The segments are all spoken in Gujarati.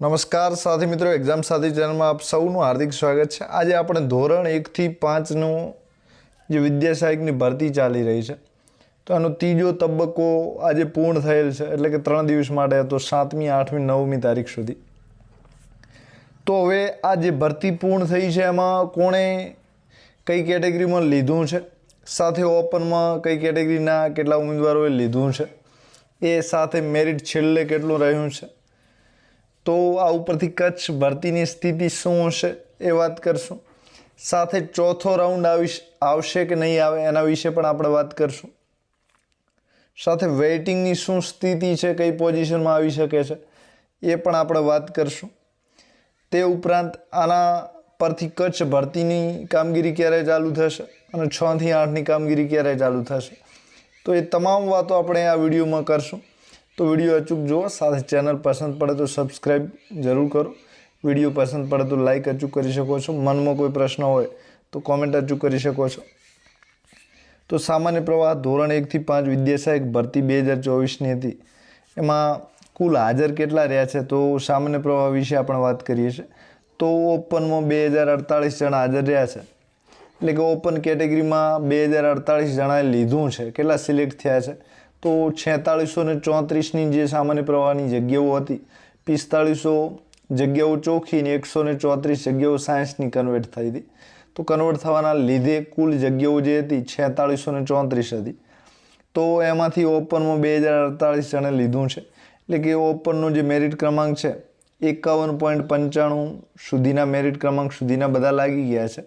નમસ્કાર સાથી મિત્રો એક્ઝામ સાથી ચેનલમાં આપ સૌનું હાર્દિક સ્વાગત છે. આજે આપણે ધોરણ એકથી પાંચનું જે વિદ્યા સહાયકની ભરતી ચાલી રહી છે, તો આનો ત્રીજો તબક્કો આજે પૂર્ણ થયેલ છે, એટલે કે ત્રણ દિવસ માટે હતો સાતમી, આઠમી, નવમી તારીખ સુધી. તો હવે આ જે ભરતી પૂર્ણ થઈ છે, એમાં કોણે કઈ કેટેગરીમાં લીધું છે? સાથે ઓપનમાં કઈ કેટેગરીના કેટલા ઉમેદવારોએ લીધું છે? એ સાથે મેરિટ છેલ્લે કેટલું રહ્યું છે? તો આ ઉપરથી કચ્છ ભરતીની સ્થિતિ શું હશે એ વાત કરશું. સાથે ચોથો રાઉન્ડ આવીશ, આવશે કે નહીં આવે એના વિશે પણ આપણે વાત કરશું. સાથે વેઇટિંગની શું સ્થિતિ છે, કઈ પોઝિશનમાં આવી શકે છે, એ પણ આપણે વાત કરશું. તે ઉપરાંત આના પરથી કચ્છ ભરતીની કામગીરી ક્યારે ચાલુ થશે અને છથી આઠની કામગીરી ક્યારે ચાલુ થશે. તો એ તમામ વાતો આપણે આ વિડીયોમાં કરશું. તો વીડિયો અચૂક જુઓ, સાથે ચેનલ પસંદ પડે તો સબસ્ક્રાઈબ જરૂર કરો. વીડિયો પસંદ પડે તો લાઈક અચૂક કરી શકો છો. મનમાં કોઈ પ્રશ્ન હોય તો કોમેન્ટ અચૂક કરી શકો છો. તો સામાન્ય પ્રવાહ ધોરણ એકથી પાંચ વિદ્યાસહાયક ભરતી બે હજાર ચોવીસની હતી. એમાં કુલ હાજર કેટલા રહ્યા છે? તો સામાન્ય પ્રવાહ વિશે આપણે વાત કરીએ છીએ. તો ઓપનમાં બે હજાર અડતાળીસ જણા હાજર રહ્યા છે. એટલે કે ઓપન કેટેગરીમાં બે હજાર અડતાળીસ જણાએ લીધું છે. કેટલા સિલેક્ટ થયા છે? તો છેતાળીસો ને ચોત્રીસની જે સામાન્ય પ્રવાહની જગ્યાઓ હતી, પિસ્તાળીસો જગ્યાઓ ચોખ્ખી ને એકસો ને ચોત્રીસ જગ્યાઓ સાયન્સની કન્વર્ટ થઈ હતી. તો કન્વર્ટ થવાના લીધે કુલ જગ્યાઓ જે હતી છેતાળીસો ને ચોત્રીસ હતી. તો એમાંથી ઓપનમાં બે હજાર અડતાળીસ જણે લીધું છે. એટલે કે ઓપનનો જે મેરિટ ક્રમાંક છે, એકાવન પોઈન્ટ પંચાણું સુધીના મેરિટ ક્રમાંક સુધીના બધા લાગી ગયા છે.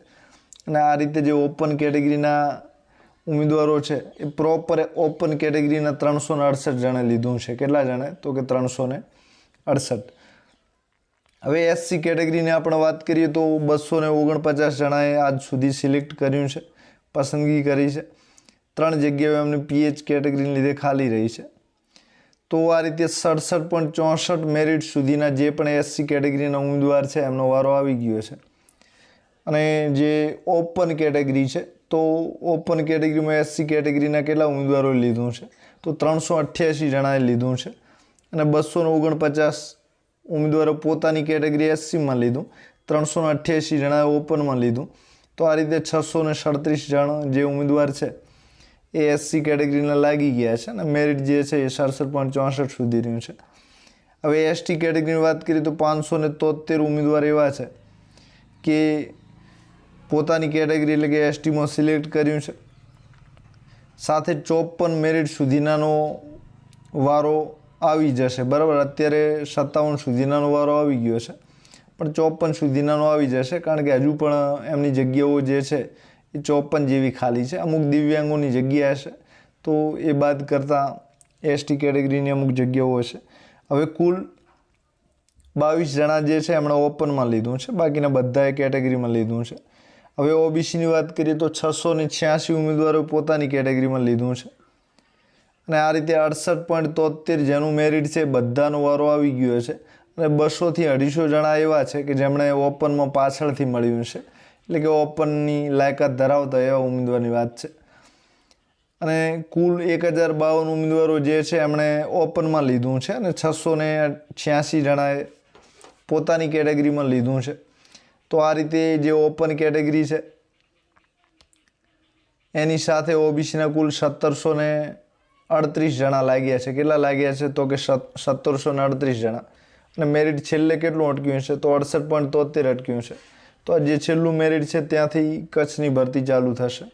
અને આ રીતે જે ઓપન કેટેગરીના ઉમેદવારો છે, એ પ્રોપર ઓપન કેટેગરીના ત્રણસો ને અડસઠ જણે લીધું છે. કેટલા જણે? તો કે ત્રણસો ને અડસઠ. હવે એસસી કેટેગરીની આપણે વાત કરીએ તો બસો ને ઓગણપચાસ જણાએ આજ સુધી સિલેક્ટ કર્યું છે, પસંદગી કરી છે. ત્રણ જગ્યાએ એમને પીએચ કેટેગરીને લીધે ખાલી રહી છે. તો આ રીતે સડસઠ પોઈન્ટ ચોસઠ મેરિટ સુધીના જે પણ એસસી કેટેગરીના ઉમેદવાર છે, એમનો વારો આવી ગયો છે. અને જે ઓપન કેટેગરી છે તો ઓપન કેટેગરીમાં એસસી કેટેગરીના કેટલા ઉમેદવારોએ લીધું છે? તો ત્રણસો અઠ્યાસી જણાએ લીધું છે અને બસો ઓગણપચાસ ઉમેદવારો પોતાની કેટેગરી એસસીમાં લીધું. ત્રણસો અઠ્યાસી જણાએ ઓપનમાં લીધું. તો આ રીતે છસો ને સડત્રીસ જણ જે ઉમેદવાર છે એ એસસી કેટેગરીના લાગી ગયા છે અને મેરિટ જે છે એ સડસઠ પોઈન્ટ ચોસઠ સુધી રહ્યું છે. હવે એસટી કેટેગરીની વાત કરીએ તો પાંચસો ને તોતેર ઉમેદવાર એવા છે કે પોતાની કેટેગરી એટલે કે એસટીમાં સિલેક્ટ કર્યું છે. સાથે ચોપન મેરિટ સુધીનાનો વારો આવી જશે. બરાબર? અત્યારે સત્તાવન સુધીનાનો વારો આવી ગયો છે. પણ ચોપન સુધીનાનો આવી જશે કારણ કે હજુ પણ એમની જગ્યાઓ જે છે એ ચોપન જેવી ખાલી છે. અમુક દિવ્યાંગોની જગ્યા હશે તો એ બાદ કરતાં એસટી કેટેગરીની અમુક જગ્યાઓ હશે. હવે કુલ બાવીસ જણા જે છે એમણે ઓપનમાં લીધું છે. બાકીના બધાએ કેટેગરીમાં લીધું છે. હવે ઓબીસીની વાત કરીએ તો છસો ને છ્યાસી ઉમેદવારો પોતાની કેટેગરીમાં લીધું છે. અને આ રીતે અડસઠ પોઈન્ટ તોતેર જેનું મેરિટ છે બધાનો વારો આવી ગયો છે. અને બસોથી અઢીસો જણા એવા છે કે જેમણે ઓપનમાં પાછળથી મળ્યું છે. એટલે કે ઓપનની લાયકાત ધરાવતા એવા ઉમેદવારની વાત છે. અને કુલ એક હજાર બાવન ઉમેદવારો જે છે એમણે ઓપનમાં લીધું છે અને છસો ને છ્યાસી જણાએ પોતાની કેટેગરીમાં લીધું છે. તો આ રીતે જે ઓપન કેટેગરી છે, એની સાથે ઓબીસીના કુલ સત્તરસો ને અડત્રીસ જણા લાગ્યા છે. કેટલા લાગ્યા છે? તો કે સત્તરસો ને અડત્રીસ જણા. અને મેરિટ છેલ્લે કેટલું અટક્યું છે તો અડસઠ પોઈન્ટ તોતેર અટક્યું છે તો જે છેલ્લું મેરિટ છે, ત્યાંથી કચ્છની ભરતી ચાલુ થશે.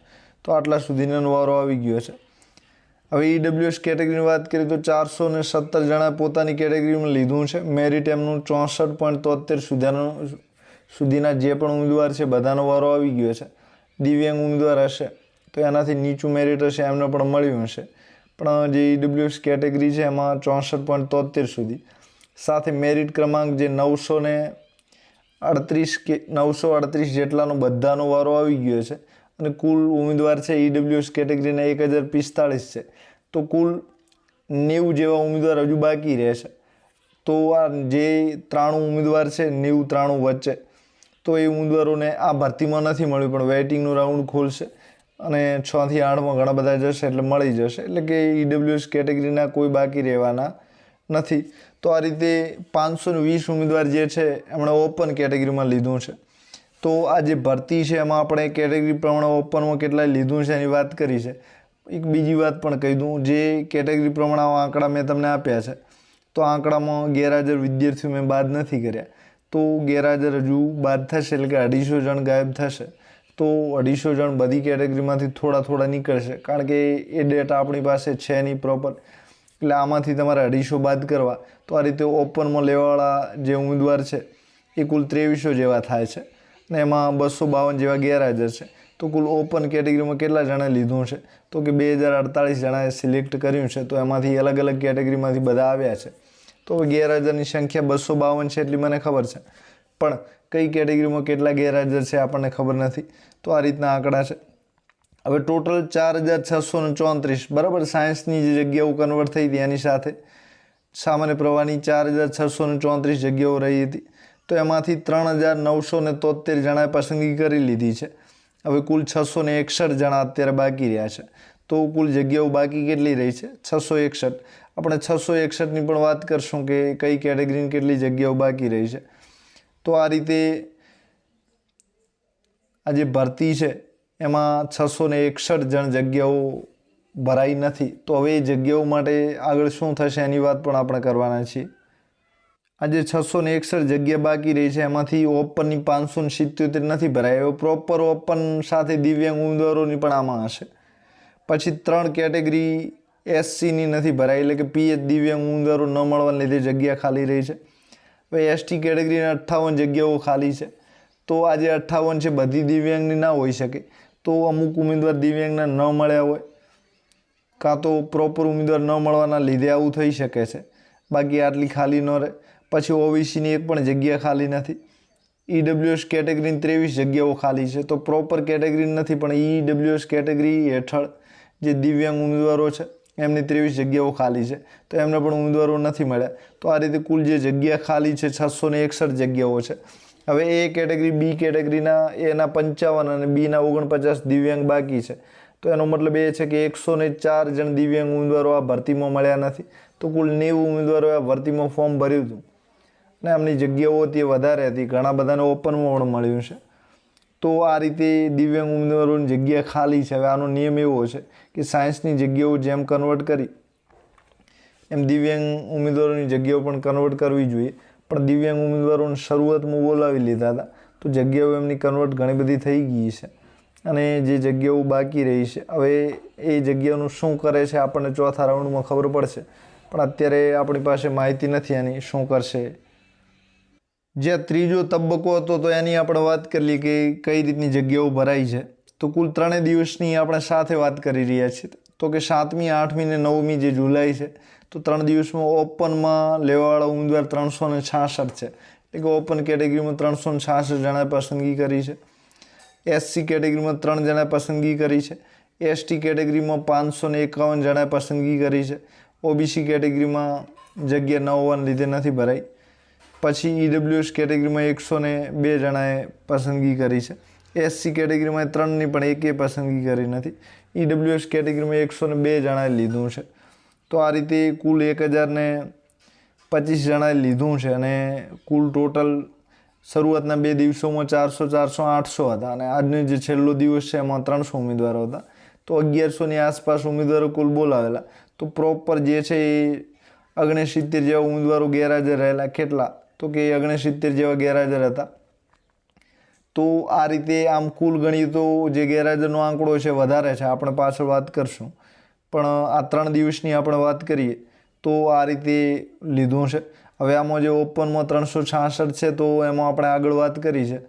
તો આટલા સુધીનો વારો આવી ગયો છે. હવે ઈડબ્લ્યુએસ કેટેગરીની વાત કરીએ તો ચારસો ને સત્તર જણા પોતાની કેટેગરીમાં લીધું છે. મેરિટ એમનું ચોસઠ પોઈન્ટ તોતેર સુધીનું સુધીના જે પણ ઉમેદવાર છે, બધાનો વારો આવી ગયો છે. દિવ્યાંગ ઉમેદવાર હશે, તો એનાથી નીચું મેરિટ હશે, એમને પણ મળ્યું હશે. પણ જે ઈડબ્લ્યુએસ કેટેગરી છે, એમાં ચોસઠ પોઈન્ટ તોતેર સુધી. સાથે મેરિટ ક્રમાંક જે નવસો ને અડત્રીસ કે નવસો અડત્રીસ જેટલાનો બધાનો વારો આવી ગયો છે. અને કુલ ઉમેદવાર છે ઈડબ્લ્યુએસ કેટેગરીના એક હજાર પિસ્તાળીસ છે. તો કુલ નેવું જેવા ઉમેદવાર હજુ બાકી રહેશે તો આ જે ત્રાણું ઉમેદવાર છે, નેવું ત્રાણું વચ્ચે તો એ ઉમેદવારોને આ ભરતીમાં નથી મળ્યું, પણ વેઇટિંગનું રાઉન્ડ ખોલશે અને છથી આઠમાં ઘણા બધા જશે એટલે મળી જશે. એટલે કે ઈડબ્લ્યુએસ કેટેગરીના કોઈ બાકી રહેવાના નથી. તો આ રીતે પાંચસો ને વીસ ઉમેદવાર જે છે, એમણે ઓપન કેટેગરીમાં લીધું છે. તો આ જે ભરતી છે, એમાં આપણે કેટેગરી પ્રમાણે ઓપનમાં કેટલાય લીધું છે એની વાત કરી છે. એક બીજી વાત પણ કહી દઉં, જે કેટેગરી પ્રમાણે આંકડા મેં તમને આપ્યા છે, તો આંકડામાં ગેરહાજર વિદ્યાર્થીઓ મેં બાદ નથી કર્યા. તો ગેરહાજર હજુ બાદ થશે, એટલે કે અઢીસો જણ ગાયબ થશે, તો અઢીસો જણ બધી કેટેગરીમાંથી થોડા થોડા નીકળશે, કારણ કે એ ડેટા આપણી પાસે છે નહીં પ્રોપર એટલે આમાંથી તમારે અઢીસો બાદ કરવા. તો આ રીતે ઓપનમાં લેવાવાળા જે ઉમેદવાર છે, એ કુલ ત્રેવીસો જેવા થાય છે, ને એમાં બસો બાવન જેવા ગેરહાજર છે. તો કુલ ઓપન કેટેગરીમાં કેટલા જણાએ લીધું છે? તો કે બે હજાર અડતાળીસ જણાએ સિલેક્ટ કર્યું છે, તો એમાંથી અલગ અલગ કેટેગરીમાંથી બધા આવ્યા છે. તો ગેરહાજરની સંખ્યા બસો બાવન છે એટલી મને ખબર છે. પણ કઈ કેટેગરીમાં કેટલા ગેરહાજર છે આપણને ખબર નથી. તો આ રીતના આંકડા છે. હવે ટોટલ ચાર હજાર છસો ને ચોત્રીસ. બરાબર? સાયન્સની જે જગ્યાઓ કન્વર્ટ થઈ હતી, એની સાથે સામાન્ય પ્રવાહની ચાર હજાર છસો ને ચોત્રીસ જગ્યાઓ રહી હતી. તો એમાંથી ત્રણ હજાર નવસો ને તોતેર જણાએ પસંદગી કરી લીધી છે. હવે કુલ છસો ને એકસઠ જણા અત્યારે બાકી રહ્યા છે. તો કુલ જગ્યાઓ બાકી કેટલી રહી છે? છસો એકસઠ. આપણે છસો એકસઠની પણ વાત કરશું કે કઈ કેટેગરીની કેટલી જગ્યાઓ બાકી રહી છે. તો આ રીતે આ જે ભરતી છે, એમાં છસો ને એકસઠ જણ જગ્યાઓ ભરાઈ નથી. તો હવે એ જગ્યાઓ માટે આગળ શું થશે એની વાત પણ આપણે કરવાના છીએ. આજે છસો ને એકસઠ જગ્યા બાકી રહી છે, એમાંથી ઓપનની પાંચસો ને સિત્યોતેર નથી ભરાય એવો પ્રોપર ઓપન સાથે દિવ્યાંગ ઉમેદવારોની પણ આમાં હશે. પછી ત્રણ કેટેગરી એસસીની નથી ભરાઈ એટલે કે પીએચ દિવ્યાંગ ઉમેદવારો ન મળવાને લીધે જગ્યા ખાલી રહી છે. હવે એસટી કેટેગરીના અઠ્ઠાવન જગ્યાઓ ખાલી છે. તો આજે અઠ્ઠાવન છે, બધી દિવ્યાંગની ના હોઈ શકે. તો અમુક ઉમેદવાર દિવ્યાંગના ન મળ્યા હોય, કાં તો પ્રોપર ઉમેદવાર ન મળવાના લીધે આવું થઈ શકે છે. બાકી આટલી ખાલી ન રહે. પછી ઓબીસીની એક પણ જગ્યા ખાલી નથી. ઈડબ્લ્યુએસ કેટેગરીની ત્રેવીસ જગ્યાઓ ખાલી છે. તો પ્રોપર કેટેગરી નથી, પણ ઈડબ્લ્યુએસ કેટેગરી હેઠળ જે દિવ્યાંગ ઉમેદવારો છે એમની ત્રેવીસ જગ્યાઓ ખાલી છે, તો એમને પણ ઉમેદવારો નથી મળ્યા. તો આ રીતે કુલ જે જગ્યા ખાલી છે, છસો ને એકસઠ જગ્યાઓ છે. હવે એ કેટેગરી બી કેટેગરીના, એના પંચાવન અને બીના ઓગણપચાસ દિવ્યાંગ બાકી છે. તો એનો મતલબ એ છે કે એકસો ને ચાર જણ દિવ્યાંગ ઉમેદવારો આ ભરતીમાં મળ્યા નથી. તો કુલ નેવું ઉમેદવારોએ આ ભરતીમાં ફોર્મ ભર્યું હતું. ને એમની જગ્યાઓ તે વધારે હતી. ઘણા બધાને ઓપનમાં પણ મળ્યું છે. તો આ રીતે દિવ્યાંગ ઉમેદવારોની જગ્યા ખાલી છે. હવે આનો નિયમ એવો છે કે સાયન્સની જગ્યાઓ જેમ કન્વર્ટ કરી, એમ દિવ્યાંગ ઉમેદવારોની જગ્યાઓ પણ કન્વર્ટ કરવી જોઈએ. પણ દિવ્યાંગ ઉમેદવારોને શરૂઆતમાં બોલાવી લીધા હતા, તો જગ્યાઓ એમની કન્વર્ટ ઘણી બધી થઈ ગઈ છે. અને જે જગ્યાઓ બાકી રહી છે, હવે એ જગ્યાનું શું કરે છે આપણને ચોથા રાઉન્ડમાં ખબર પડશે. પણ અત્યારે આપણી પાસે માહિતી નથી એની શું કરશે જે ત્રીજો તબક્કો હતો, તો એની આપણે વાત કરી કે કઈ રીતની જગ્યાઓ ભરાઈ છે. તો કુલ ત્રણેય દિવસની આપણે સાથે વાત કરી રહ્યા છીએ. તો કે સાતમી, આઠમી ને નવમી જે જુલાઈ છે, તો ત્રણ દિવસમાં ઓપનમાં લેવાવાળા ઉમેદવાર ત્રણસો ને છાસઠ છે. એટલે કે ઓપન કેટેગરીમાં ત્રણસો ને છાસઠ જણાએ પસંદગી કરી છે. એસસી કેટેગરીમાં ત્રણ જણાએ પસંદગી કરી છે. એસટી કેટેગરીમાં પાંચસો ને એકાવન જણાએ પસંદગી કરી છે. ઓબીસી કેટેગરીમાં જગ્યા ન લીધે નથી ભરાઈ. પછી ઈડબ્લ્યુએસ કેટેગરીમાં એકસો ને બે જણાએ પસંદગી કરી છે. એસસી કેટેગરીમાં ત્રણની પણ એકે પસંદગી કરી નથી. ઈડબ્લ્યુએસ કેટેગરીમાં એકસો ને બે જણાએ લીધું છે. તો આ રીતે કુલ એક હજારને પચીસ જણાએ લીધું છે અને કુલ ટોટલ શરૂઆતના બે દિવસોમાં ચારસો ચારસો, આઠસો હતા અને આજનો જે છેલ્લો દિવસ છે એમાં ત્રણસો ઉમેદવારો હતા. તો અગિયારસોની આસપાસ ઉમેદવારો કુલ બોલાવેલા. તો પ્રોપર જે છે એ ઓગણસિત્તેર જેવા ઉમેદવારો ગેરહાજર રહેલા. કેટલા? તો કે ઓગણસિત્તેર જેવા ગેરહાજર હતા. તો આ રીતે આમ કુલ ગણીએ તો જે ગેરહાજરનો આંકડો છે વધારે છે, આપણે પાછળ વાત કરશું. પણ આ ત્રણ દિવસની આપણે વાત કરીએ તો આ રીતે લીધું છે હવે આમાં જે ઓપનમાં ત્રણસો છાસઠ છે તો એમાં આપણે આગળ વાત કરી છે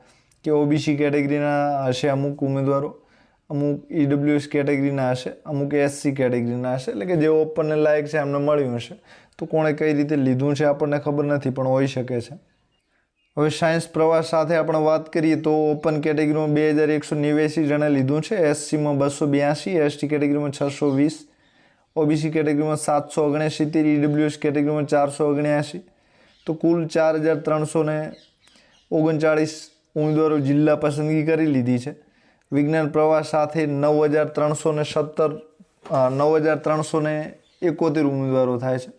કે ઓબીસી કેટેગરીના હશે અમુક ઉમેદવારો, અમુક ઈડબ્લ્યુએસ કેટેગરીના હશે, અમુક એસસી કેટેગરીના હશે, એટલે કે જે ઓપનને લાયક છે એમને મળ્યું હશે. તો કોણે કઈ રીતે લીધું છે આપણને ખબર નથી, પણ હોઈ શકે છે. હવે સાયન્સ પ્રવાસ સાથે આપણે વાત કરીએ તો ઓપન કેટેગરીમાં બે હજાર એકસો નેવ્યાસી જણે લીધું છે. એસસીમાં બસો બ્યાસી એસટી કેટેગરીમાં છસો વીસ ઓબીસી કેટેગરીમાં સાતસો ઓગણસિત્તેર ઈડબ્લ્યુએસ કેટેગરીમાં ચારસો ઓગણ્યાસી તો કુલ ચાર હજાર ત્રણસો ને ઓગણચાળીસ ઉમેદવારો જિલ્લા પસંદગી કરી લીધી છે. વિજ્ઞાન પ્રવાસ સાથે નવ હજાર ત્રણસો ને સત્તર નવ હજાર ત્રણસો ને એકોતેર ઉમેદવારો થાય છે.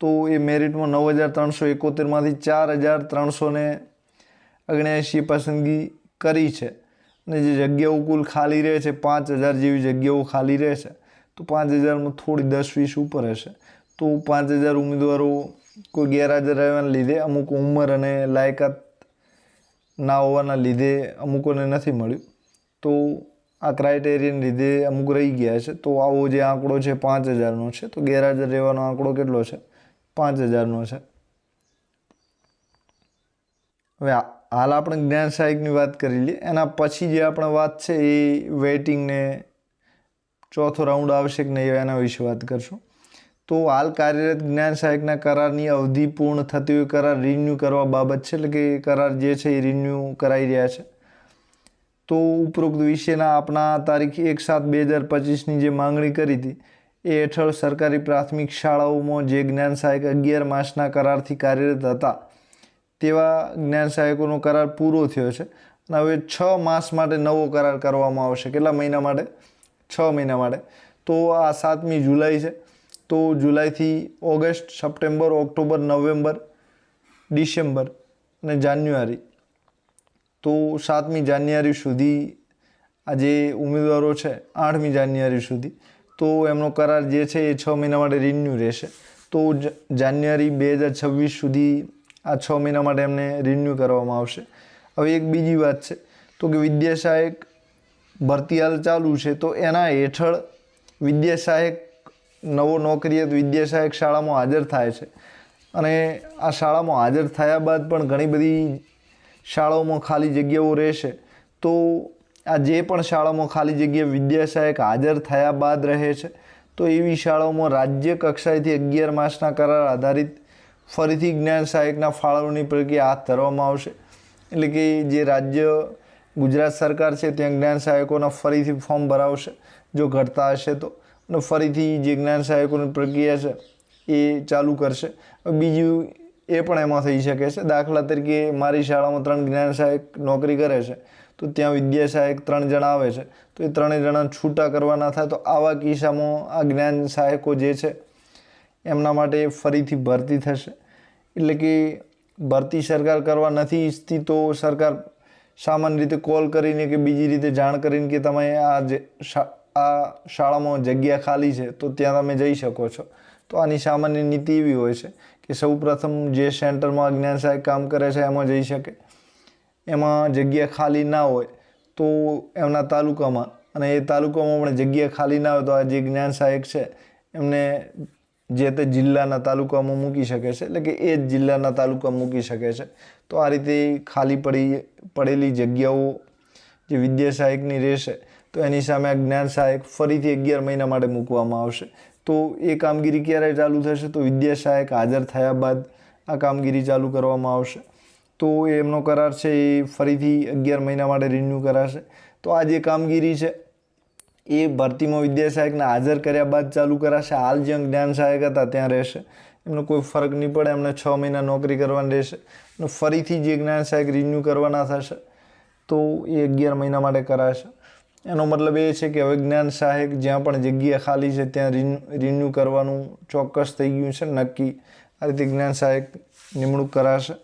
તો એ મેરિટમાં નવ હજાર ત્રણસો એકોતેરમાંથી ચાર હજાર ત્રણસો ને ઓગણ્યાએંશી પસંદગી કરી છે. અને જે જગ્યાઓ કુલ ખાલી રહે છે, પાંચ હજાર જેવી જગ્યાઓ ખાલી રહે છે, તો પાંચ હજારમાં થોડી દસ વીસ ઉપર હશે. તો પાંચ હજાર ઉમેદવારો કોઈ ગેરહાજર રહેવાના લીધે અમુક ઉંમર અને લાયકાત ના હોવાના લીધે અમુકોને નથી મળ્યું. તો આ ક્રાઇટેરિયાને લીધે અમુક રહી ગયા છે. તો આવો જે આંકડો છે, પાંચ હજારનો છે, તો ગેરહાજર રહેવાનો આંકડો કેટલો છે? પાંચ હજારનો છે. હવે હાલ આપણે જ્ઞાન સહાયકની વાત કરી લઈએ. એના પછી જે આપણે વાત છે એ વેટિંગને ચોથો રાઉન્ડ આવશે કે નહીં, એના વિશે વાત કરશું. તો હાલ કાર્યરત જ્ઞાન સહાયકના કરારની અવધિ પૂર્ણ થતી હોય, કરાર રિન્યૂ કરવા બાબત છે, એટલે કે કરાર જે છે એ રિન્યૂ કરાઈ રહ્યા છે. તો ઉપરોક્ત વિશેના આપણા તારીખ એક સાત બે હજાર પચીસની જે માંગણી કરી હતી એ હેઠળ સરકારી પ્રાથમિક શાળાઓમાં જે જ્ઞાન સહાયક અગિયાર માસના કરારથી કાર્યરત હતા, તેવા જ્ઞાન સહાયકોનો કરાર પૂરો થયો છે. અને હવે છ માસ માટે નવો કરાર કરવામાં આવશે. કેટલા મહિના માટે? છ મહિના માટે. તો આ સાતમી જુલાઈ છે. તો જુલાઈથી August, September, October, November, December અને જાન્યુઆરી. તો સાતમી જાન્યુઆરી સુધી આ જે ઉમેદવારો છે, આઠમી જાન્યુઆરી સુધી. તો એમનો કરાર જે છે એ છ મહિના માટે રિન્યુ રહેશે. તો જાન્યુઆરી બે હજાર છવ્વીસ સુધી આ છ મહિના માટે એમને રિન્યૂ કરવામાં આવશે. હવે એક બીજી વાત છે, તો કે વિદ્યા સહાયક ભરતી હાલ ચાલુ છે, તો એના હેઠળ વિદ્યા સહાયક નવો નોકરીએ વિદ્યા સહાયક શાળામાં હાજર થાય છે. અને આ શાળામાં હાજર થયા બાદ પણ ઘણી બધી શાળાઓમાં ખાલી જગ્યાઓ રહેશે. તો આ જે પણ શાળામાં ખાલી જગ્યા વિદ્યા સહાયક હાજર થયા બાદ રહે છે, તો એવી શાળાઓમાં રાજ્ય કક્ષાએથી અગિયાર માસના કરાર આધારિત ફરીથી જ્ઞાન સહાયકના ફાળવણી પ્રક્રિયા હાથ ધરવામાં આવશે. એટલે કે જે રાજ્ય ગુજરાત સરકાર છે, ત્યાં જ્ઞાન સહાયકોના ફરીથી ફોર્મ ભરાવશે, જો ઘટતા હશે તો. અને ફરીથી જે જ્ઞાન સહાયકોની પ્રક્રિયા છે, એ ચાલુ કરશે. બીજું એ પણ એમાં થઈ શકે છે. દાખલા તરીકે મારી શાળામાં ત્રણ જ્ઞાન સહાયક નોકરી કરે છે. તો ત્યાં વિદ્યા સહાયક ત્રણ જણા આવે છે. તો એ ત્રણેય જણા છૂટા કરવાના થાય તો આવા કિસ્સામાં આ જ્ઞાન સહાયકો જે છે, એમના માટે ફરીથી ભરતી થશે. એટલે કે ભરતી સરકાર કરવા નથી ઈચ્છતી તો સરકાર સામાન્ય રીતે કોલ કરીને કે બીજી રીતે જાણ કરીને કે તમે આ જે આ શાળામાં જગ્યા ખાલી છે તો ત્યાં તમે જઈ શકો છો. તો આની સામાન્ય નીતિ એવી હોય છે કે સૌ પ્રથમ જે સેન્ટરમાં જ્ઞાન સહાયક કામ કરે છે એમાં જઈ શકે. એમાં જગ્યા ખાલી ના હોય તો એમના તાલુકામાં, અને એ તાલુકામાં પણ જગ્યા ખાલી ના હોય તો આ જે જ્ઞાન સહાયક છે, એમને જે તે જિલ્લાના તાલુકામાં મૂકી શકે છે, એટલે કે એ જ જિલ્લાના તાલુકામાં મૂકી શકે છે. તો આ રીતે ખાલી પડી, પડેલી જગ્યાઓ જે વિદ્યા સહાયકની રહેશે, તો એની સામે આ જ્ઞાન સહાયક ફરીથી અગિયાર મહિના માટે મૂકવામાં આવશે. તો એ કામગીરી ક્યારે ચાલુ થશે? તો વિદ્યા સહાયક હાજર થયા બાદ આ કામગીરી ચાલુ કરવામાં આવશે. તો એમનો કરાર છે એ ફરીથી અગિયાર મહિના માટે રિન્યૂ કરાશે. તો આ જે કામગીરી છે, એ ભરતીમાં વિદ્યા સહાયકને હાજર કર્યા બાદ ચાલુ કરાશે. હાલ જે જ્ઞાન સહાયક હતા ત્યાં રહેશે. એમનો કોઈ ફરક નહીં પડે, એમને છ મહિના નોકરી કરવાની રહેશે. અને ફરીથી જે જ્ઞાન સહાયક રિન્યૂ કરવાના થશે, તો એ અગિયાર મહિના માટે કરાશે. એનો મતલબ એ છે કે હવે જ્ઞાન સહાયક જ્યાં પણ જગ્યા ખાલી છે, ત્યાં રિન્યૂ કરવાનું ચોક્કસ થઈ ગયું છે, નક્કી. આ રીતે જ્ઞાન સહાયક નિમણૂક કરાશે.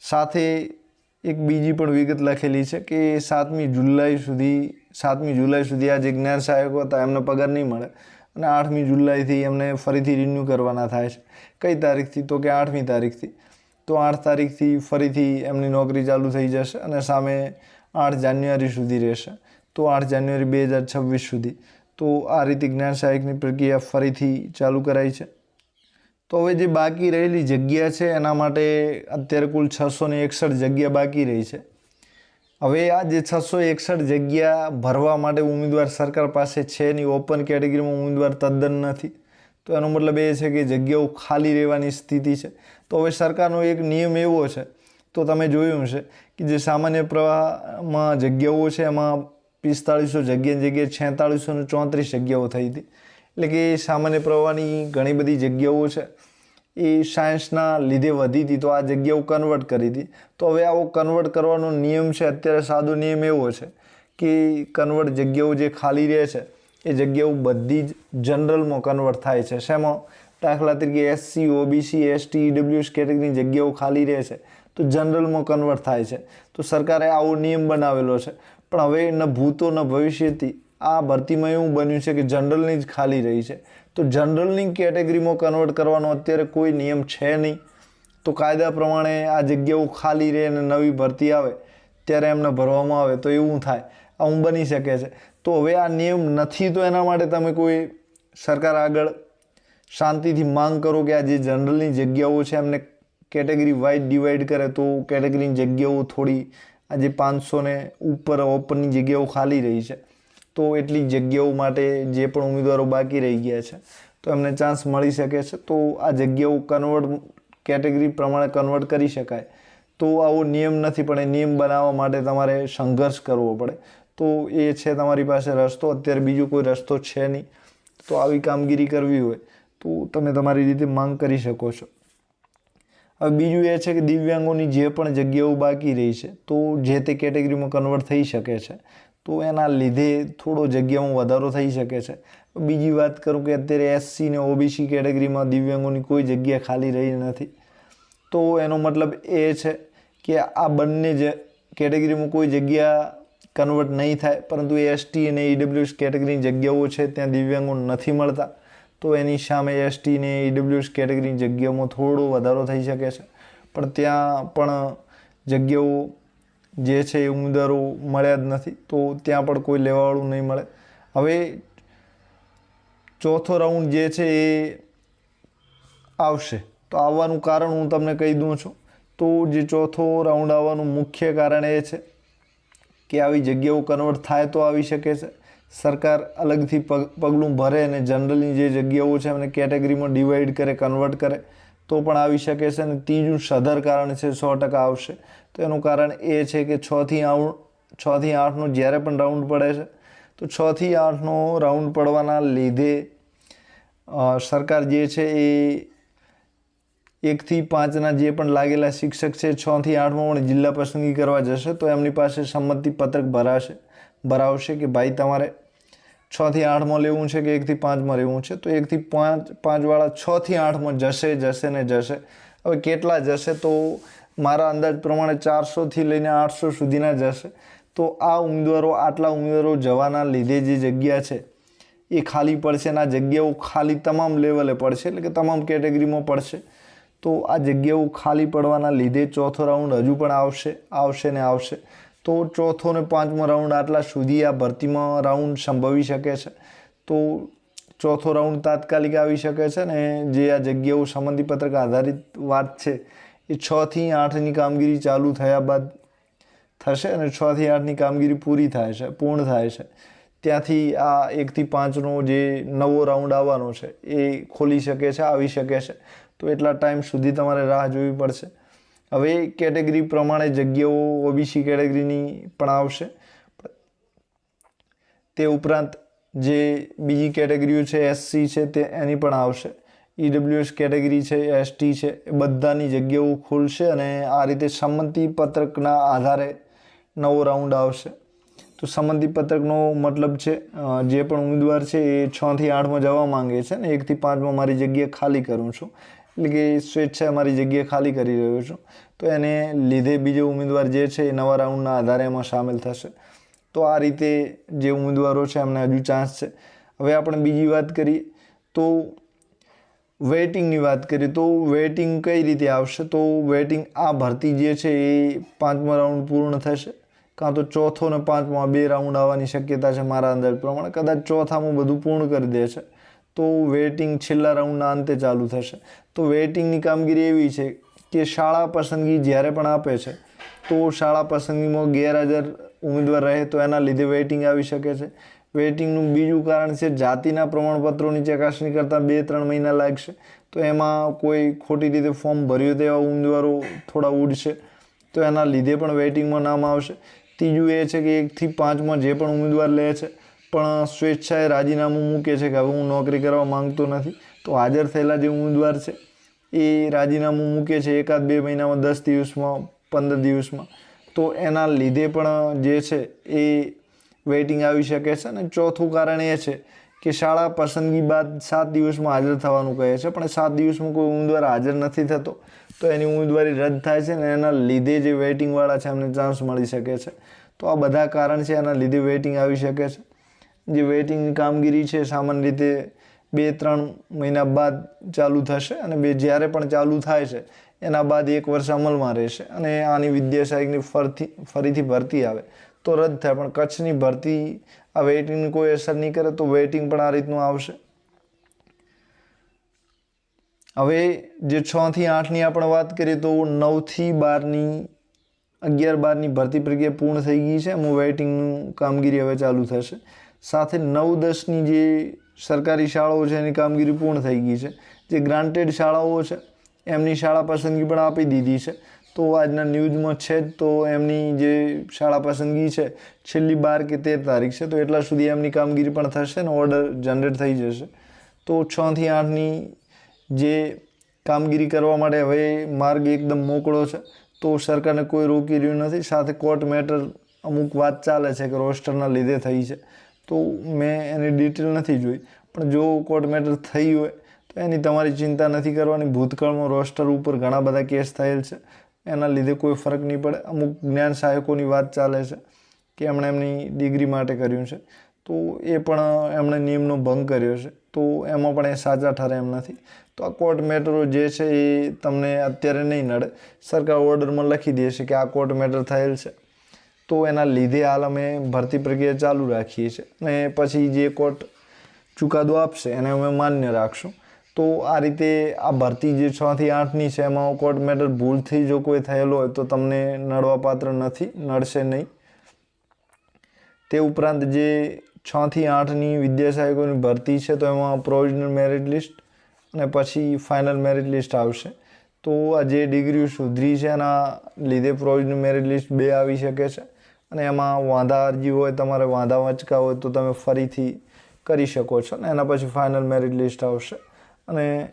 સાથે એક બીજી પણ વિગત લખેલી છે કે સાતમી જુલાઈ સુધી, સાતમી જુલાઈ સુધી આ જે જ્ઞાન સહાયકો હતા, એમને પગાર નહીં મળે. અને આઠમી જુલાઈથી એમને ફરીથી રિન્યૂ કરવાના થાય છે. કઈ તારીખથી? તો કે આઠમી તારીખથી. તો આઠ તારીખથી ફરીથી એમની નોકરી ચાલુ થઈ જશે અને સામે આઠ જાન્યુઆરી સુધી રહેશે. તો આઠ જાન્યુઆરી બે હજાર છવ્વીસ સુધી. તો આ રીતે જ્ઞાન સહાયકની પ્રક્રિયા ફરીથી ચાલુ કરાઈ છે. તો હવે જે બાકી રહેલી જગ્યા છે, એના માટે અત્યારે કુલ છસો ને એકસઠ જગ્યા બાકી રહી છે. હવે આ જે છસો એકસઠ જગ્યા ભરવા માટે ઉમેદવાર સરકાર પાસે છે નહીં ઓપન કેટેગરીમાં ઉમેદવાર તદ્દન નથી. તો એનો મતલબ એ છે કે જગ્યાઓ ખાલી રહેવાની સ્થિતિ છે. તો હવે સરકારનો એક નિયમ એવો છે, તો તમે જોયું હશે કે જે સામાન્ય પ્રવાહમાં જગ્યાઓ છે, એમાં પિસ્તાળીસો જગ્યાની જગ્યાએ છેતાળીસો ને ચોત્રીસ જગ્યાઓ થઈ હતી. એટલે કે સામાન્ય પ્રવાહની ઘણી બધી જગ્યાઓ છે. એ સાયન્સના લીધે વધી હતી, તો આ જગ્યાઓ કન્વર્ટ કરી હતી. તો હવે આવો કન્વર્ટ કરવાનો નિયમ છે, અત્યારે સાદો નિયમ એવો છે કે કન્વર્ટ જગ્યાઓ જે ખાલી રહે છે, એ જગ્યાઓ બધી જ જનરલમાં કન્વર્ટ થાય છે. શેમાં? દાખલા તરીકે એસસી ઓબીસી એસટી ઈડબ્લ્યુએસ કેટેગરીની જગ્યાઓ ખાલી રહે છે, તો જનરલમાં કન્વર્ટ થાય છે. તો સરકારે આવો નિયમ બનાવેલો છે. પણ હવે ન ભૂતો ન ભવિષ્યથી આ ભરતીમાં એવું બન્યું છે કે જનરલની જ ખાલી રહી છે. તો જનરલની કેટેગરીમાં કન્વર્ટ કરવાનો અત્યારે કોઈ નિયમ છે નહીં. તો કાયદા પ્રમાણે આ જગ્યાઓ ખાલી રહે અને નવી ભરતી આવે, ત્યારે એમને ભરવામાં આવે, તો એવું થાય. આવું બની શકે છે. તો હવે આ નિયમ નથી, તો એના માટે તમે કોઈ સરકાર આગળ શાંતિથી માંગ કરો કે આ જે જનરલની જગ્યાઓ છે, એમને કેટેગરી વાઇઝ ડિવાઈડ કરે, તો કેટેગરીની જગ્યાઓ થોડી આજે પાંચસો ને ઉપર ઓપનની જગ્યાઓ ખાલી રહી છે. તો એટલી જગ્યાઓ માટે જે પણ ઉમેદવારો બાકી રહી ગયા છે, તો એમને ચાન્સ મળી શકે છે. તો આ જગ્યાઓ કન્વર્ટ કેટેગરી પ્રમાણે કન્વર્ટ કરી શકાય. તો આવો નિયમ નથી, પણ એ નિયમ બનાવવા માટે તમારે સંઘર્ષ કરવો પડે. તો એ છે તમારી પાસે રસ્તો. અત્યારે બીજો કોઈ રસ્તો છે નહીં. તો આવી કામગીરી કરવી હોય તો તમે તમારી રીતે માંગ કરી શકો છો. હવે બીજું એ છે કે દિવ્યાંગોની જે પણ જગ્યાઓ બાકી રહી છે, તો જે તે કેટેગરીમાં કન્વર્ટ થઈ શકે છે તો એના લીધે થોડો જગ્યામાં વધારો થઈ શકે છે. બીજી વાત કરું કે અત્યારે એસસી ને ઓબીસી કેટેગરીમાં દિવ્યાંગોની કોઈ જગ્યા ખાલી રહી નથી. તો એનો મતલબ એ છે કે આ બંને જ કેટેગરીમાં કોઈ જગ્યા કન્વર્ટ નહીં થાય, પરંતુ એસટી અને ઈડબ્લ્યુએસ કેટેગરીની જગ્યાઓ છે, ત્યાં દિવ્યાંગો નથી મળતા. તો એની સામે એસટી ને ઈડબ્લ્યુએસ કેટેગરીની જગ્યાઓમાં થોડો વધારો થઈ શકે છે. પણ ત્યાં પણ જગ્યાઓ જે છે એ ઉમેદવારો મળ્યા જ નથી, તો ત્યાં પણ કોઈ લેવાવાળું નહીં મળે. હવે ચોથો રાઉન્ડ જે છે એ આવશે. તો આવવાનું કારણ હું તમને કહી દઉં છું. તો જે ચોથો રાઉન્ડ આવવાનું મુખ્ય કારણ એ છે કે આવી જગ્યાઓ કન્વર્ટ થાય તો આવી શકે છે. સરકાર અલગથી પગ, પગલું ભરે અને જનરલની જે જગ્યાઓ છે એમને કેટેગરીમાં ડિવાઈડ કરે કન્વર્ટ કરે. તો પણ આવી શકે છે અને ત્રીજું સધર કારણ છે સો ટકા આવશે. તો એનું કારણ એ છે કે છથી આઉ છથી આઠનો જ્યારે પણ રાઉન્ડ પડે છે, તો છથી આઠનો રાઉન્ડ પડવાના લીધે સરકાર જે છે એ એકથી પાંચના જે પણ લાગેલા શિક્ષક છે છથી આઠમાં પણ જિલ્લા પસંદગી કરવા જશે, તો એમની પાસે સંમતિ પત્રક ભરાશે ભરાવશે કે ભાઈ તમારે છથી આઠમાં લેવું છે કે એકથી પાંચમાં લેવું છે? તો એકથી પાંચ, પાંચવાળા છથી આઠમાં જશે જશે ને જશે. હવે કેટલા જશે? તો મારા અંદાજ પ્રમાણે ચારસોથી લઈને આઠસો સુધીના જશે. તો આ ઉમેદવારો, આટલા ઉમેદવારો જવાના લીધે જે જગ્યા છે, એ ખાલી પડશે અને આ જગ્યાઓ ખાલી તમામ લેવલે પડશે, એટલે કે તમામ કેટેગરીમાં પડશે. તો આ જગ્યાઓ ખાલી પડવાના લીધે ચોથો રાઉન્ડ હજુ પણ આવશે આવશે ને આવશે. તો ચોથો ને પાંચમો રાઉન્ડ આટલા સુધી આ ભરતીમાં રાઉન્ડ સંભવી શકે છે. તો ચોથો રાઉન્ડ તાત્કાલિક આવી શકે છે ને જે આ જગ્યાઓ સંબંધીપત્રક આધારિત વાત છે, એ છથી આઠની કામગીરી ચાલુ થયા બાદ થશે અને છથી આઠની કામગીરી પૂરી થાય છે, પૂર્ણ થાય છે. ત્યાંથી આ એકથી પાંચનો જે નવો રાઉન્ડ આવવાનો છે, એ ખોલી શકે છે, આવી શકે છે. તો એટલા ટાઈમ સુધી તમારે રાહ જોવી પડશે. હવે કેટેગરી પ્રમાણે જગ્યાઓ ઓબીસી કેટેગરીની પણ આવશે. તે ઉપરાંત જે બીજી કેટેગરીઓ છે એસસી છે, તે એની પણ આવશે. ઈડબ્લ્યુએસ કેટેગરી છે એસટી છે, એ બધાની જગ્યાઓ ખુલશે અને આ રીતે સંમતિ પત્રકના આધારે નવો રાઉન્ડ આવશે. તો સંમતિ પત્રકનો મતલબ છે જે પણ ઉમેદવાર છે, એ છથી આઠમાં જવા માંગે છે ને એકથી પાંચમાં મારી જગ્યા ખાલી કરું છું. એટલે કે સ્વેચ્છાએ મારી જગ્યા ખાલી કરી રહ્યો છું. તો એને લીધે બીજો ઉમેદવાર જે છે એ નવા રાઉન્ડના આધારે એમાં સામેલ થશે. તો આ રીતે જે ઉમેદવારો છે એમને હજુ ચાન્સ છે. હવે આપણે બીજી વાત કરીએ તો વેઇટિંગની વાત કરીએ તો વેઇટિંગ કઈ રીતે આવશે? તો વેઇટિંગ આ ભરતી જે છે એ પાંચમો રાઉન્ડ પૂર્ણ થશે. કાં તો ચોથો ને પાંચમો બે રાઉન્ડ આવવાની શક્યતા છે મારા અંદાજ પ્રમાણે. કદાચ ચોથામાં બધું પૂર્ણ કરી દે છે તો વેઇટિંગ છેલ્લા રાઉન્ડના અંતે ચાલુ થશે. તો વેઇટિંગની કામગીરી એવી છે કે શાળા પસંદગી જ્યારે પણ આપે છે, તો શાળા પસંદગીમાં ગેરહાજર ઉમેદવાર રહે તો એના લીધે વેઇટિંગ આવી શકે છે. વેઇટિંગનું બીજું કારણ છે જાતિના પ્રમાણપત્રોની ચકાસણી કરતાં બે ત્રણ મહિના લાગશે, તો એમાં કોઈ ખોટી રીતે ફોર્મ ભર્યું તેવા ઉમેદવારો થોડા ઉડશે, તો એના લીધે પણ વેઇટિંગમાં નામ આવશે. ત્રીજું એ છે કે એકથી પાંચમાં જે પણ ઉમેદવાર લે છે પણ સ્વેચ્છાએ રાજીનામું મૂકે છે કે હવે હું નોકરી કરવા માંગતો નથી, તો હાજર થયેલા જે ઉમેદવાર છે, એ રાજીનામું મૂકે છે એકાદ બે મહિનામાં, દસ દિવસમાં, પંદર દિવસમાં. તો એના લીધે પણ જે છે એ વેઇટિંગ આવી શકે છે અને ચોથું કારણ એ છે કે શાળા પસંદગી બાદ સાત દિવસમાં હાજર થવાનું કહે છે, પણ સાત દિવસમાં કોઈ ઉમેદવાર હાજર નથી થતો, તો એની ઉમેદવારી રદ થાય છે અને એના લીધે જે વેઇટિંગવાળા છે એમને ચાન્સ મળી શકે છે. તો આ બધા કારણ છે, એના લીધે વેઇટિંગ આવી શકે છે. જે વેઇટિંગની કામગીરી છે, સામાન્ય રીતે બે ત્રણ મહિના બાદ ચાલુ થશે અને બે જ્યારે પણ ચાલુ થાય છે, એના બાદ એક વર્ષ અમલમાં રહેશે અને આની વિદ્યા સહાયકની ફરતી ફરીથી ભરતી આવે. તો રદ થાય, પણ કચ્છની ભરતી આ વેઇટિંગની કોઈ અસર નહીં કરે, તો વેઇટિંગ પણ આ રીતનું આવશે. હવે જે છથી આઠની આપણે વાત કરીએ, તો નવથી બારની, અગિયાર બારની ભરતી પ્રક્રિયા પૂર્ણ થઈ ગઈ છે. એમાં વેઇટિંગનું કામગીરી હવે ચાલુ થશે. સાથે નવ દસની જે સરકારી શાળાઓ છે એની કામગીરી પૂર્ણ થઈ ગઈ છે. જે ગ્રાન્ટેડ શાળાઓ છે, એમની શાળા પસંદગી પણ આપી દીધી છે. તો આજના ન્યૂઝમાં છે જ તો એમની જે શાળા પસંદગી છે, છેલ્લી બાર કે તેર તારીખ છે, તો એટલા સુધી એમની કામગીરી પણ થશે ને ઓર્ડર જનરેટ થઈ જશે. તો છથી આઠની જે કામગીરી કરવા માટે હવે માર્ગ એકદમ મોકળો છે. તો સરકારને કોઈ રોકી રહ્યું નથી. સાથે કોર્ટ મેટર અમુક વાત ચાલે છે કે રોસ્ટરના લીધે થઈ છે. તો મેં એની ડિટેલ નથી જોઈ. પણ જો કોર્ટ મેટર થઈ હોય, તો એની તમારી ચિંતા નથી કરવાની. ભૂતકાળમાં રોસ્ટર ઉપર ઘણા બધા કેસ થયેલ છે. એના લીધે કોઈ ફરક નહીં પડે. અમુક જ્ઞાન સહાયકોની વાત ચાલે છે કે એમણે એમની ડિગ્રી માટે કર્યું છે. તો એ પણ એમણે નિયમનો ભંગ કર્યો છે. તો એમાં પણ એ સાચા ઠરે એમ નથી. તો આ કોર્ટ મેટરો જે છે એ તમને અત્યારે નહીં નડે. સરકાર ઓર્ડરમાં લખી દે છે કે આ કોર્ટ મેટર થયેલ છે. તો એના લીધે હાલ અમે ભરતી પ્રક્રિયા ચાલુ રાખીએ છીએ અને પછી જે કોર્ટ ચુકાદો આપશે એને અમે માન્ય રાખશું. તો આ રીતે આ ભરતી જે છથી આઠની છે, એમાં કોર્ટ મેટર ભૂલથી જો કોઈ થયેલો હોય તો તમને નડવાપાત્ર નથી, નડશે નહીં. તે ઉપરાંત જે છથી આઠની વિદ્યાસહાયકોની ભરતી છે, તો એમાં પ્રોવિઝનલ મેરિટ લિસ્ટ અને પછી ફાઇનલ મેરિટ લિસ્ટ આવશે. તો આ જે ડિગ્રીઓ સુધરી છે, એના લીધે પ્રોવિઝનલ મેરિટ લિસ્ટ બે આવી શકે છે. અને એમાં વાંધા અરજી હોય, તમારે વાંધા વાંચકા હોય, તો તમે ફરીથી કરી શકો છો અને એના પછી ફાઇનલ મેરિટ લિસ્ટ આવશે. અને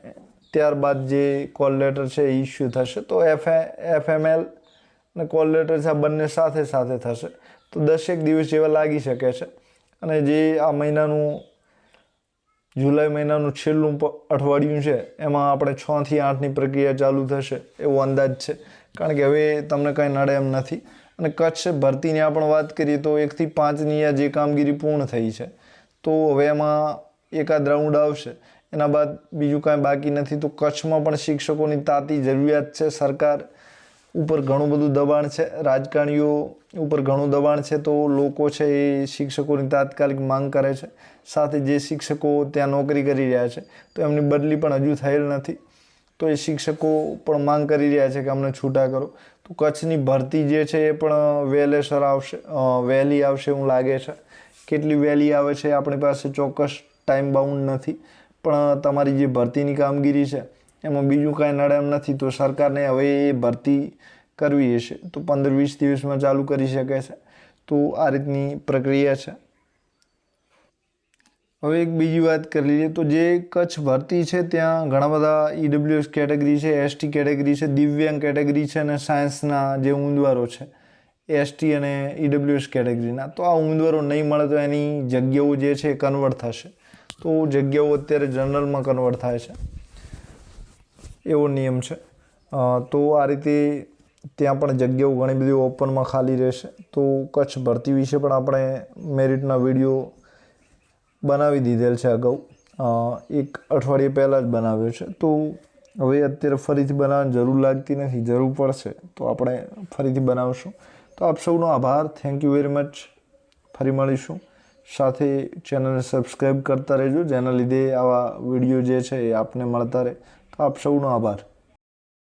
ત્યારબાદ જે કોલ લેટર છે એ ઇસ્યુ થશે. તો એફ એફએમએલ અને કોલ લેટર છે આ બંને સાથે સાથે થશે. તો દસેક દિવસ જેવા લાગી શકે છે. અને જે આ મહિનાનું, જુલાઈ મહિનાનું છેલ્લું અઠવાડિયું છે, એમાં આપણે છથી આઠની પ્રક્રિયા ચાલુ થશે. એવો અંદાજ છે. કારણ કે હવે તમને કંઈ નડે એમ નથી. અને કચ્છ ભરતીની આપણે વાત કરીએ તો એકથી પાંચની આ જે કામગીરી પૂર્ણ થઈ છે, તો હવે એમાં એકાદ રાઉન્ડ આવશે. એના બાદ બીજું કાંઈ બાકી નથી, તો કચ્છમાં પણ શિક્ષકોની તાતી જરૂરિયાત છે, સરકાર ઉપર ઘણું બધું દબાણ છે, રાજકારણીઓ ઉપર ઘણું દબાણ છે, તો લોકો છે એ શિક્ષકોની તાત્કાલિક માંગ કરે છે. સાથે જે શિક્ષકો ત્યાં નોકરી કરી રહ્યા છે, તો એમની બદલી પણ હજુ થયેલ નથી. તો એ શિક્ષકો પણ માંગ કરી રહ્યા છે કે અમને છૂટા કરો. તો કચ્છની ભરતી જે છે એ પણ વહેલેસર આવશે વહેલી આવશે એવું લાગે છે. કેટલી વહેલી આવે છે આપણી પાસે ચોક્કસ ટાઈમ બાઉન્ડ નથી. પણ તમારી જે ભરતીની કામગીરી છે, એમાં બીજું કાંઈ નડે એમ નથી. તો સરકારને હવે એ ભરતી કરવી હશે. તો પંદર વીસ દિવસમાં ચાલુ કરી શકે છે. તો આ રીતની પ્રક્રિયા છે. હવે એક બીજી વાત કરી લઈએ તો જે કચ્છ ભરતી છે, ત્યાં ઘણા બધા ઈડબ્લ્યુએસ કેટેગરી છે એસટી કેટેગરી છે, દિવ્યાંગ કેટેગરી છે અને સાયન્સના જે ઉમેદવારો છે એસટી અને ઈડબ્લ્યુએસ કેટેગરીના. તો આ ઉમેદવારો નહીં મળે તો એની જગ્યાઓ જે છે એ કન્વર્ટ થશે. તો જગ્યાઓ અત્યારે જનરલમાં કન્વર્ટ થાય છે. એવો નિયમ છે. તો આ રીતે ત્યાં પણ જગ્યાઓ ઘણી બધી ઓપનમાં ખાલી રહેશે. તો કચ્છ ભરતી વિશે પણ આપણે મેરિટના વીડિયો બનાવી દીધેલ છે અગાઉ. એક અઠવાડિયે પહેલાં જ બનાવ્યો છે. તો હવે અત્યારે ફરીથી બનાવવાની જરૂર લાગતી નથી, જરૂર પડશે. તો આપણે ફરીથી બનાવશું. તો આપ સૌનો આભાર. થેન્ક યુ વેરી મચ ફરી મળીશું. સાથે ચેનલને સબસ્ક્રાઈબ કરતા રહેજો, જેના લીધે આવા વીડિયો જે છે એ આપને મળતા રહે. તો આપ સૌનો આભાર.